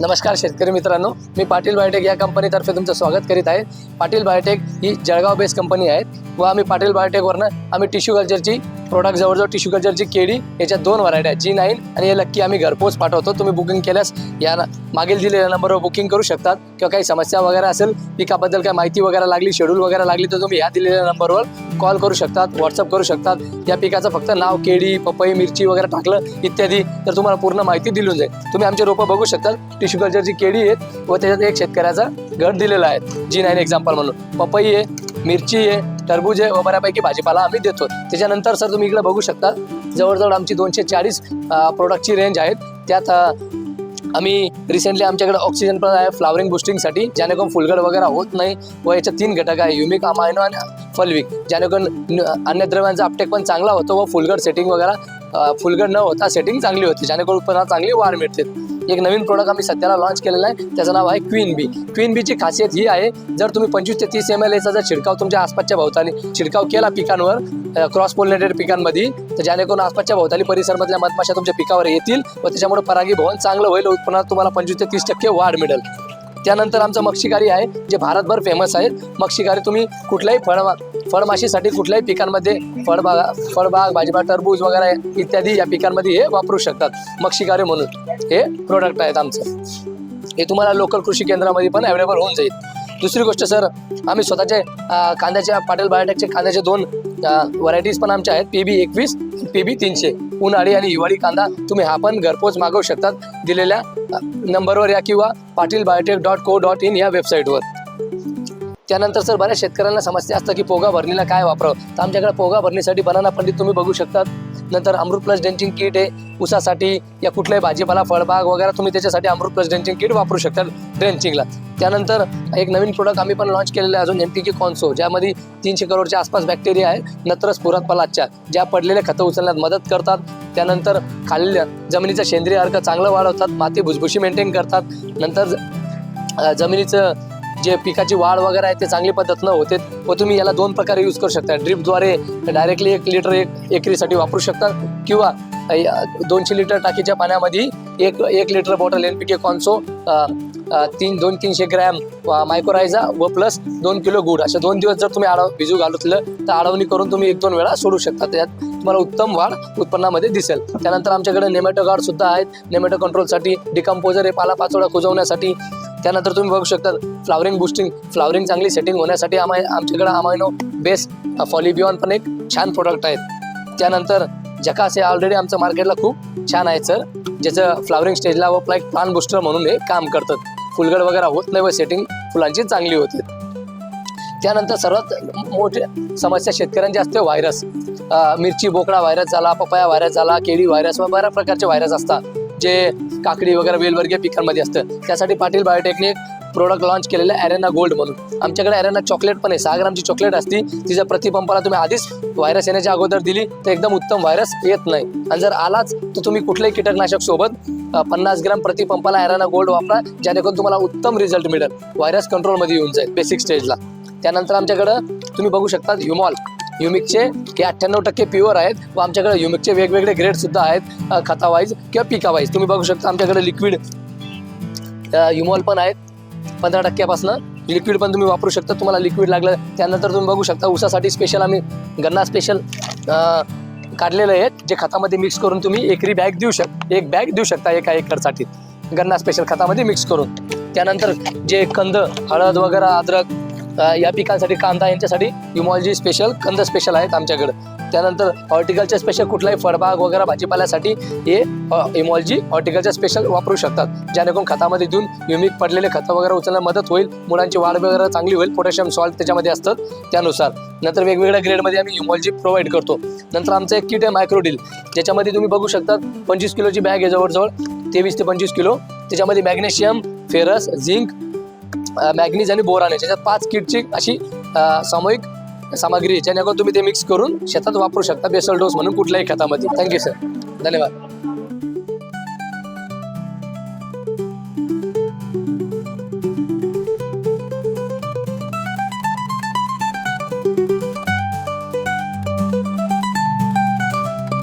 नमस्कार शेतकरी मित्रांनो मी पाटील बायोटेक या कंपनीतर्फे तुमचं स्वागत करीत आहे. पाटील बायोटेक ही जळगाव बेस्ड कंपनी आहे. व आम्ही पाटील बायोटेकवरनं आम्ही टिश्यू कल्चरची प्रोडक्ट जवळजवळ टिश्यू कल्चरची केळी याच्या दोन व्हरायटी आहेत. जी नाईन आणि हे लक्की आम्ही घरपोच पाठवतो. तुम्ही बुकिंग केल्यास या मागील दिलेल्या नंबरवर बुकिंग करू शकतात. किंवा काही समस्या वगैरे असेल पिकाबद्दल काही माहिती वगैरे लागली शेड्यूल वगैरे लागली तर तुम्ही ह्या दिलेल्या नंबरवर कॉल करू शकतात व्हॉट्सअप करू शकतात. या पिकाचं फक्त नाव केळी पपई मिरची वगैरे टाकलं इत्यादी तर तुम्हाला पूर्ण माहिती दिलून जाईल. तुम्ही आमचे रोपं बघू शकतात. टिश्यू कल्चरची केळी आहेत व त्याच्यात एक शेतकऱ्याचा गट दिलेला आहे. जी नाईन एक्झाम्पल म्हणून. पपई आहे मिरची आहे टरबूज आहे व बऱ्यापैकी भाजीपाला आम्ही देतो. त्याच्यानंतर सर तुम्ही इकडे बघू शकता जवळजवळ आमची दोनशे चाळीस प्रोडक्टची रेंज आहेत. त्यात आम्ही रिसेंटली आमच्याकडे ऑक्सिजन पण आहे फ्लावरिंग बुस्टिंगसाठी जेणेकरून फुलगड वगैरे होत नाही व याच्यात तीन घटक आहे युमिक अमायनो आणि फलविक जेणेकरून अन्नद्रव्यांचा अपटेक पण चांगला होतो व फुलगड सेटिंग वगैरे फुलगड न होता सेटिंग चांगली होती जेणेकरून उत्पन्नात चांगली वाढ मिळते. एक नवीन प्रोडक्ट आम्ही सध्याला लॉन्च केलेला आहे. त्याचं नाव आहे क्वीन बी क्वीन बीची खासियत ही आहे जर तुम्ही पंचवीस ते तीस एम एल एचा जर शिडकाव तुमच्या आसपासच्या भोवताली शिडकाव केला पिकांवर क्रॉस पोलिनेटेड पिकांमध्ये तर जेणेकरून आसपासच्या भोवताली परिसरमधल्या मधमाशा तुमच्या पिकावर येतील व त्याच्यामुळे परागीभवन चांगलं होईल उत्पन्नात तुम्हाला पंचवीस ते तीस टक्के वाढ मिळेल. त्यानंतर आमचं मक्षिकारी आहे जे भारतभर फेमस आहे मक्षिकारी तुम्ही कुठल्याही फळ फळमाशीसाठी कुठल्याही पिकांमध्ये फळबागा फळबाग भाजीपाला टरबूज वगैरे इत्यादी या पिकांमध्ये हे वापरू शकतात. मक्षिकारे म्हणून हे प्रोडक्ट आहेत आमचं. हे तुम्हाला लोकल कृषी केंद्रामध्ये पण अवेलेबल होऊन जाईल. दुसरी गोष्ट सर आम्ही स्वतःचे कांद्याच्या पाटील बायोटेकचे कांद्याचे दोन व्हरायटीज पण आमच्या आहेत. पी बी एकवीस पी बी तीनशे. उन्हाळी आणि हिवाळी कांदा तुम्ही हा पण घरपोच मागवू शकतात. दिलेल्या नंबरवर या किंवा Patil biotech dot co dot in या वेबसाईटवर त्यानंतर सर बऱ्याच शेतकऱ्यांना समस्या असतं की पोगा भरणीला काय वापरावं? तर आमच्याकडे पोगा भरणीसाठी बनाना पंडित तुम्ही बघू शकतात. नंतर अमृत प्लस डेंचिंग किट आहे ऊसासाठी या कुठल्याही भाजीपाला फळबाग वगैरे तुम्ही त्याच्यासाठी अमृत प्लस डेंचिंग किट वापरू शकता ड्रेंचिंगला त्यानंतर एक नवीन प्रोडक्ट आम्ही पण लॉन्च केलेलं आहे अजून एम पी के कॉन्सो ज्यामध्ये तीनशे करोडच्या आसपास बॅक्टेरिया आहे नत्रस पुरात पलाच्या ज्या पडलेल्या खतं उचलण्यात मदत करतात. त्यानंतर खाल्ल्या जमिनीचा सेंद्रिय अर्क चांगलं वाढवतात माती भुसभुशी मेंटेन करतात. नंतर जमिनीचं जे पिकाची वाढ वगैरे आहे ते चांगली पद्धतीनं होते व तुम्ही याला दोन प्रकारे यूज करू शकता. ड्रिपद्वारे डायरेक्टली एक लिटर एक एकरीसाठी वापरू शकता किंवा दोनशे लिटर टाकीच्या पाण्यामध्ये एक एक litre bottle N P K कॉन्सो तीन दोन तीनशे ग्रॅम मायक्रोरायझा व प्लस दोन किलो गुड असे दोन दिवस जर तुम्ही आडव भिजू घालतलं तर आडवणी करून तुम्ही एक दोन वेळा सोडू शकता. त्यात तुम्हाला उत्तम वाढ उत्पन्नामध्ये दिसेल. त्यानंतर आमच्याकडे नेमॅटो गार्ड सुद्धा आहेत. नेमॅटो कंट्रोलसाठी डिकम्पोजर हे पालापाचोळा कुजवण्यासाठी. त्यानंतर तुम्ही बघू शकता फ्लावरिंग बुस्टिंग फ्लावरिंग चांगली सेटिंग होण्यासाठी आम्हा आमच्याकडे अमायनो बेस्ट फॉलिबियॉन पण एक छान प्रोडक्ट आहेत. त्यानंतर जकास हे ऑलरेडी आमचं मार्केटला खूप छान आहे सर ज्याचं फ्लावरिंग स्टेजला व प्लाईक प्लान बुस्टर म्हणून हे काम करतात फुलगड वगैरे होत नाही व सेटिंग फुलांची चांगली होते. त्यानंतर सर्वात मोठी समस्या शेतकऱ्यांची असते व्हायरस मिरची बोकडा व्हायरस झाला पपया व्हायरस झाला केळी व्हायरस व बऱ्याच प्रकारचे व्हायरस असतात. जे काकडी वगैरे वेलवर्गीय पिकांमध्ये असतं. त्यासाठी पाटील बायोटेक्निक प्रोडक्ट लॉन्च केलेलं आहे अरेना गोल्ड म्हणून आमच्याकडे अरेना चॉकलेट पण आहे. सहा ग्रामची चॉकलेट असती तिच्या प्रतिपंपाला तुम्ही आधीच व्हायरस येण्याच्या अगोदर दिली तर एकदम उत्तम व्हायरस येत नाही. आणि जर आलाच तर तुम्ही कुठल्याही कीटकनाशक सोबत पन्नास ग्राम प्रतिपंपाला अरेना गोल्ड वापरा जेणेकरून तुम्हाला उत्तम रिझल्ट मिळेल. व्हायरस कंट्रोलमध्ये येऊन जाईल बेसिक स्टेजला त्यानंतर आमच्याकडं तुम्ही बघू शकता ह्युमॉल युमिकचे हे अठ्ठ्याण्णव टक्के प्युअर आहेत व आमच्याकडे युमिकचे वेगवेगळे ग्रेडसुद्धा आहेत खतावाईज किंवा पिकावाईज. तुम्ही बघू शकता आमच्याकडे लिक्विड युमॉल पण आहेत. पंधरा टक्क्यापासून लिक्विड पण तुम्ही वापरू शकता. तुम्हाला लिक्विड लागलं त्यानंतर तुम्ही बघू शकता ऊसासाठी स्पेशल आम्ही गन्ना स्पेशल काढलेले आहेत जे खतामध्ये मिक्स करून तुम्ही एकरी बॅग देऊ शक एक बॅग देऊ शकता एका एकरसाठी. गन्ना स्पेशल खतामध्ये मिक्स करून. त्यानंतर जे कंद हळद वगैरे अद्रक या पिकांसाठी कांदा यांच्यासाठी युमॉलजी स्पेशल कंद स्पेशल आहेत आमच्याकडं. त्यानंतर हॉर्टिकल्चर स्पेशल कुठलाही फळबाग वगैरे भाजीपाल्यासाठी हे इमॉलजी हॉर्टिकल्चर स्पेशल वापरू शकतात. जेणेकरून खतामध्ये देऊन युमिक पडलेले खतं वगैरे उचलण्यास मदत होईल मुलांची वाढ वगैरे चांगली होईल पोटॅशियम सॉल्ट त्याच्यामध्ये असतात त्यानुसार. नंतर वेगवेगळ्या ग्रेडमध्ये आम्ही इमॉलजी प्रोव्हाइड करतो. नंतर आमचं एक किट आहे मायक्रोडील. ज्याच्यामध्ये तुम्ही बघू शकता पंचवीस किलोची बॅग आहे जवळजवळ तेवीस ते पंचवीस किलो. त्याच्यामध्ये मॅग्नेशियम फेरस झिंक मॅग्नीज आणि बोरान आहे. त्याच्यात पाच किटची अशी सामूहिक सामग्री आहे, जेणेकरून तुम्ही ते मिक्स करून शेतात वापरू शकता बेसल डोस म्हणून कुठल्याही खतामध्ये. थँक्यू सर धन्यवाद.